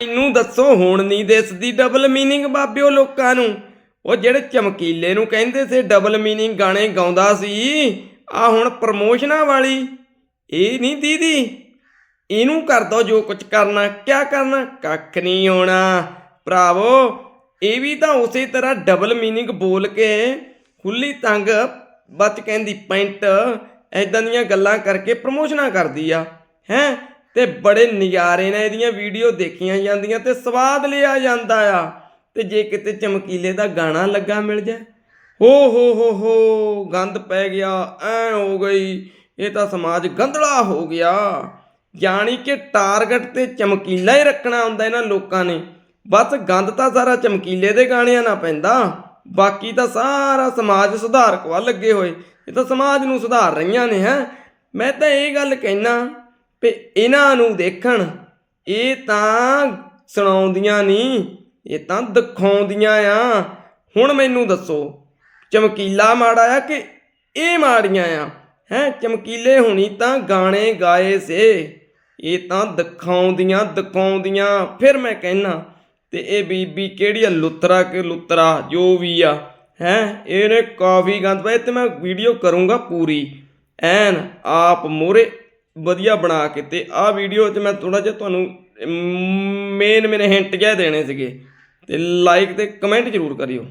ਮੈਨੂੰ ਦੱਸੋ, ਹੁਣ ਨਹੀਂ ਦਿਸਦੀ ਡਬਲ ਮੀਨਿੰਗ ਬਾਬਿਓ ਲੋਕਾਂ ਨੂੰ? ਉਹ ਜਿਹੜੇ ਚਮਕੀਲੇ ਨੂੰ ਕਹਿੰਦੇ ਸੀ ਡਬਲ ਮੀਨਿੰਗ ਗਾਣੇ ਗਾਉਂਦਾ ਸੀ ਆ ਹੁਣ ਪ੍ਰਮੋਸ਼ਨਾਂ ਵਾਲੀ। ਇਹ ਨਹੀਂ ਦੀਦੀ, ਇਹਨੂੰ ਕਰ ਦੋ ਜੋ ਕੁਝ ਕਰਨਾ, ਕਿਆ ਕਰਨਾ? ਕੱਖ ਨਹੀਂ ਹੋਣਾ। ਭਰਾਵੋ, ਇਹ ਵੀ ਤਾਂ ਉਸੇ ਤਰ੍ਹਾਂ ਡਬਲ ਮੀਨਿੰਗ ਬੋਲ ਕੇ ਖੁੱਲੀ ਤੰਗ ਬੱਚ ਕਹਿੰਦੀ ਪੈਂਟ ਐਦਾਂ ਦੀਆਂ ਗੱਲਾਂ ਕਰਕੇ ਪ੍ਰਮੋਸ਼ਨਾਂ ਕਰਦੀ ਆ, ਹੈ? ਤੇ ਬੜੇ ਨਜ਼ਾਰੇ ਨਾਲ ਇਹਦੀਆਂ ਵੀਡੀਓ ਦੇਖੀਆਂ ਜਾਂਦੀਆਂ ਤੇ ਸਵਾਦ ਲਿਆ ਜਾਂਦਾ ਆ। ਤੇ ਜੇ ਕਿਤੇ ਚਮਕੀਲੇ ਦਾ ਗਾਣਾ ਲੱਗਾ ਮਿਲ ਜਾਏ। ਹੋ ਹੋ ਹੋ ਹੋ ਗੰਦ ਪੈ ਗਿਆ, ਐ ਹੋ ਗਈ, ਇਹ ਤਾਂ ਸਮਾਜ ਗੰਧਲਾ ਹੋ ਗਿਆ। ਜਾਣੀ ਕਿ ਟਾਰਗੇਟ ਤੇ ਚਮਕੀਲਾ ਹੀ ਰੱਖਣਾ ਹੁੰਦਾ ਇਹਨਾਂ ਲੋਕਾਂ ਨੇ। ਬਸ ਗੰਦ ਤਾਂ ਸਾਰਾ ਚਮਕੀਲੇ ਦੇ ਗਾਣਿਆਂ ਨਾਲ ਪੈਂਦਾ। ਬਾਕੀ ਤਾਂ ਸਾਰਾ ਸਮਾਜ ਸੁਧਾਰਕ ਵੱਲ ਲੱਗੇ ਹੋਏ। ਇਹ ਤਾਂ ਸਮਾਜ ਨੂੰ ਸੁਧਾਰ ਰਹੀਆਂ ਨੇ, ਹੈ। ਮੈਂ ਤਾਂ ਇਹ ਗੱਲ ਕਹਿਣਾ ਵੀ ਇਹਨਾਂ ਨੂੰ ਦੇਖਣ, ਇਹ ਤਾਂ ਸੁਣਾਉਂਦੀਆਂ ਨਹੀਂ ਇਹ ਤਾਂ ਦਿਖਾਉਂਦੀਆਂ ਆ। ਹੁਣ ਮੈਨੂੰ ਦੱਸੋ, ਚਮਕੀਲਾ ਮਾੜਾ ਆ ਕਿ ਇਹ ਮਾੜੀਆਂ ਆ? ਹੈ, ਚਮਕੀਲੇ ਹੁਣੀ ਤਾਂ ਗਾਣੇ ਗਾਏ ਸੇ। ਇਹ ਤਾਂ ਦਿਖਾਉਂਦੀਆਂ ਦਿਖਾਉਂਦੀਆਂ। ਫਿਰ ਮੈਂ ਕਹਿਣਾ ਤੇ ਇਹ ਬੀਬੀ ਕਿਹੜੀ ਆ? ਲੁੱਤਰਾ ਕਿ ਲੁੱਤਰਾ, ਜੋ ਵੀ ਆ। ਹੈ, ਇਹਨੇ ਕਾਫੀ ਗੰਦ ਪਾਇਆ ਤੇ ਮੈਂ ਵੀਡੀਓ ਕਰੂੰਗਾ ਪੂਰੀ। ਐਨ ਆਪ ਮੋਰੇ ਵਧੀਆ ਬਣਾ ਕੇ ਤੇ ਆਹ ਵੀਡੀਓ 'ਚ ਮੈਂ ਥੋੜਾ ਜਿਹਾ ਤੁਹਾਨੂੰ ਮੇਨ ਮੇਨ ਹਿੰਟ ਜਿਹਾ ਦੇਣੇ ਸੀਗੇ। ਤੇ ਲਾਈਕ ਤੇ ਕਮੈਂਟ ਜ਼ਰੂਰ ਕਰਿਓ।